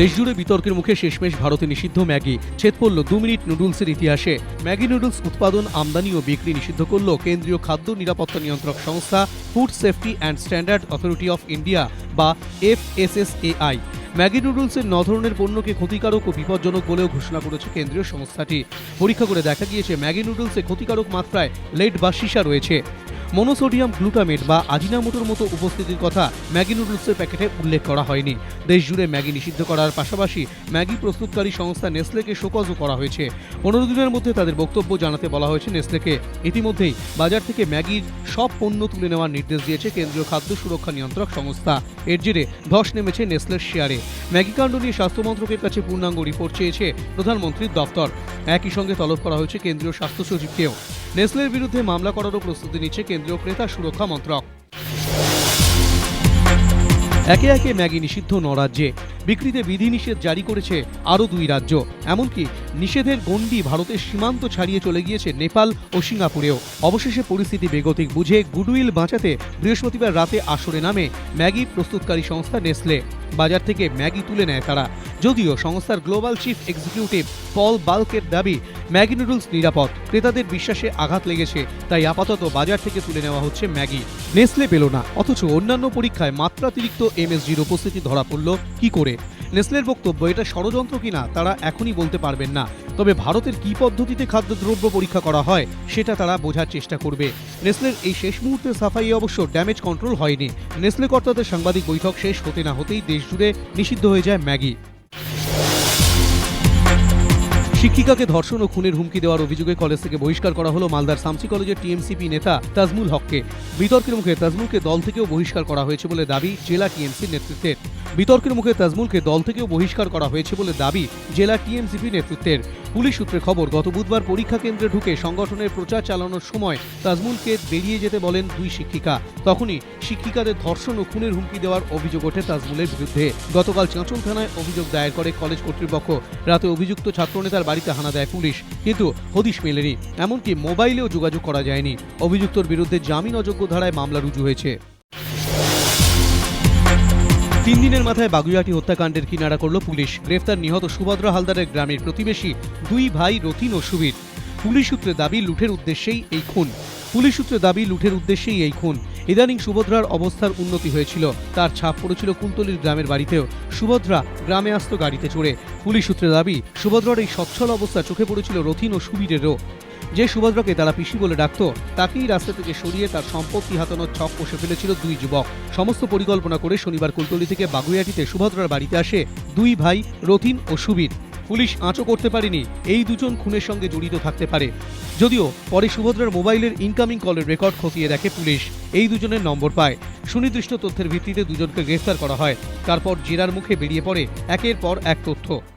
দেশজুড়ে বিতর্কের মুখে শেষমেশ ভারতে নিষিদ্ধ ম্যাগি। ছেদ পড়ল দু মিনিট নুডলসের ইতিহাসে। ম্যাগি নুডলস উৎপাদন, আমদানি ও বিক্রি নিষিদ্ধ করল কেন্দ্রীয় খাদ্য নিরাপত্তা নিয়ন্ত্রক সংস্থা food safety and standard authority of India বা এফএসএসএআই। ম্যাগি নুডলসের ন ধরনের পণ্যকে ক্ষতিকারক ও বিপজ্জনক বলেও ঘোষণা করেছে কেন্দ্রীয় সংস্থাটি। পরীক্ষা করে দেখা গিয়েছে, ম্যাগি নুডলসে ক্ষতিকারক মাত্রায় লেড বা সীসা রয়েছে। মনোসোডিয়াম গ্লুটামেট বা আজিনামোটোর মতো উপস্থিতির কথা ম্যাগি নুডলসের প্যাকেটে উল্লেখ করা হয়নি। দেশজুড়ে ম্যাগি নিষিদ্ধ করার পাশাপাশি ম্যাগি প্রস্তুতকারী সংস্থা নেসলেকে শোকজও করা হয়েছে। পনেরো দিনের মধ্যে তাদের বক্তব্য জানাতে বলা হয়েছে নেসলেকে। ইতিমধ্যেই বাজার থেকে ম্যাগির সব পণ্য তুলে নেওয়ার নির্দেশ দিয়েছে কেন্দ্রীয় খাদ্য সুরক্ষা নিয়ন্ত্রক সংস্থা। এর জেরে ধস নেমেছে নেসলের শেয়ারে। ম্যাগি কাণ্ড নিয়ে স্বাস্থ্য মন্ত্রকের কাছে পূর্ণাঙ্গ রিপোর্ট চেয়েছে প্রধানমন্ত্রীর দপ্তর। একই সঙ্গে তলব করা হয়েছে কেন্দ্রীয় স্বাস্থ্য সচিবকেও। নেসলের বিরুদ্ধে মামলা করারও প্রস্তুতি নিচ্ছে কেন্দ্রীয় ক্রেতা সুরক্ষা মন্ত্রক। একে একে ম্যাগি নিষিদ্ধ ন রাজ্যে বিক্রিতে বিধিনিষেধ জারি করেছে আরও দুই রাজ্য। এমনকি নিষেধের গণ্ডি ভারতের সীমান্ত ছাড়িয়ে চলে গিয়েছে নেপাল ও সিঙ্গাপুরেও। অবশেষে পরিস্থিতি বেগতিক বুঝে গুডউইল বাঁচাতে বৃহস্পতিবার রাতে আসরে নামে ম্যাগি প্রস্তুতকারী সংস্থা নেসলে। বাজার থেকে ম্যাগি তুলে নেয় তারা। যদিও সংস্থার গ্লোবাল চিফ এক্সিকিউটিভ পল বাল্কের দাবি ম্যাগি নুডলস নিরাপদ। ক্রেতাদের বিশ্বাসে আঘাত লেগেছে, তাই আপাতত বাজার থেকে তুলে নেওয়া হচ্ছে ম্যাগি। নেসলে পেল না, অথচ অন্যান্য পরীক্ষায় মাত্রাতিরিক্ত এমএসজির উপস্থিতি ধরা পড়ল কি করে? নেসলের বক্তব্য, এটা ষড়যন্ত্র কিনা তারা এখনই বলতে পারবেন না। তবে ভারতের কি পদ্ধতিতে খাদ্যদ্রব্য পরীক্ষা করা হয়, সেটা তারা বোঝার চেষ্টা করবে। নেসলের এই শেষ মুহূর্তে সাফাই অবশ্য ড্যামেজ কন্ট্রোল হয়নি। নেসলে কর্তাদের সাংবাদিক বৈঠক শেষ হতে না হতেই দেশ জুড়ে নিষিদ্ধ হয়ে যায় ম্যাগি। শিক্ষিকাকে ধর্ষণ ও খুনের হুমকি দেওয়ার অভিযোগে কলেজ থেকে বহিষ্কার করা হলো মালদার সামসি কলেজের টিএমসিপি নেতা তাজমুল হককে। বিতর্কের মুখে তাজমুলকে দল থেকেও বহিষ্কার করা হয়েছে বলে দাবি জেলা টিএমসির নেতৃত্বের। বিতর্কের মুখে তাজমুলকে দল থেকেও বহিষ্কার করা হয়েছে বলে দাবি জেলা টিএমসিপি নেতৃত্বের। পুলিশ সূত্রে খবর, গত বুধবার পরীক্ষা কেন্দ্রে ঢুকে সংগঠনের প্রচার চালানোর সময় তাজমুলকে বেরিয়ে যেতে বলেন দুই শিক্ষিকা। তখনই শিক্ষিকাদের ধর্ষণ ও খুনের হুমকি দেওয়ার অভিযোগ ওঠে তাজমুলের বিরুদ্ধে। গতকাল চাঁচল থানায় অভিযোগ দায়ের করে কলেজ কর্তৃপক্ষ। রাতে অভিযুক্ত ছাত্রনেতার বাড়িতে হানা দেয় পুলিশ, কিন্তু হদিশ মেলেনি। এমনকি মোবাইলেও যোগাযোগ করা যায়নি। অভিযুক্তর বিরুদ্ধে জামিন অযোগ্য ধারায় মামলা রুজু হয়েছে। তিন দিনের মাথায় বাগুইয়াটি হত্যাকাণ্ডের কিনারা করল পুলিশ। গ্রেফতার নিহত সুভদ্র হালদারের গ্রামের প্রতিবেশী দুই ভাই রতিন ও সুবীর। পুলিশ সূত্রে দাবি লুঠের উদ্দেশ্যেই এই খুন। পুলিশ সূত্রে দাবি লুঠের উদ্দেশ্যেই এই খুন। ইদানিং সুভদ্রার অবস্থার উন্নতি হয়েছিল। তার ছাপ পড়েছিল কুন্তলির গ্রামের বাড়িতেও। সুভদ্রা গ্রামে আসতো গাড়িতে চড়ে। পুলিশ সূত্রে দাবি, সুভদ্রার এই সচ্ছল অবস্থা চোখে পড়েছিল রথিন ও সুবীরেরও। যে সুভদ্রাকে তারা পিসি বলে ডাকত, তাকেই রাস্তা থেকে সরিয়ে তার সম্পত্তি হাতানোর ছক কষে ফেলেছিল দুই যুবক। সমস্ত পরিকল্পনা করে শনিবার কুলতলি থেকে বাগুইয়াটিতে সুভদ্রার বাড়িতে আসে দুই ভাই, রথিন ও সুবীর। পুলিশ আঁচো করতে পারেনি। এই দুজন খুনের সঙ্গে জড়িত থাকতে পারে। যদিও পরে সুভদ্রার মোবাইলের ইনকামিং কলের রেকর্ড খতিয়ে দেখে পুলিশ এই দুজনের নম্বর পায়। সুনির্দিষ্ট তথ্যের ভিত্তিতে দুজনকে গ্রেফতার করা হয়। তারপর জেরার মুখে বেরিয়ে পড়ে একের পর এক তথ্য।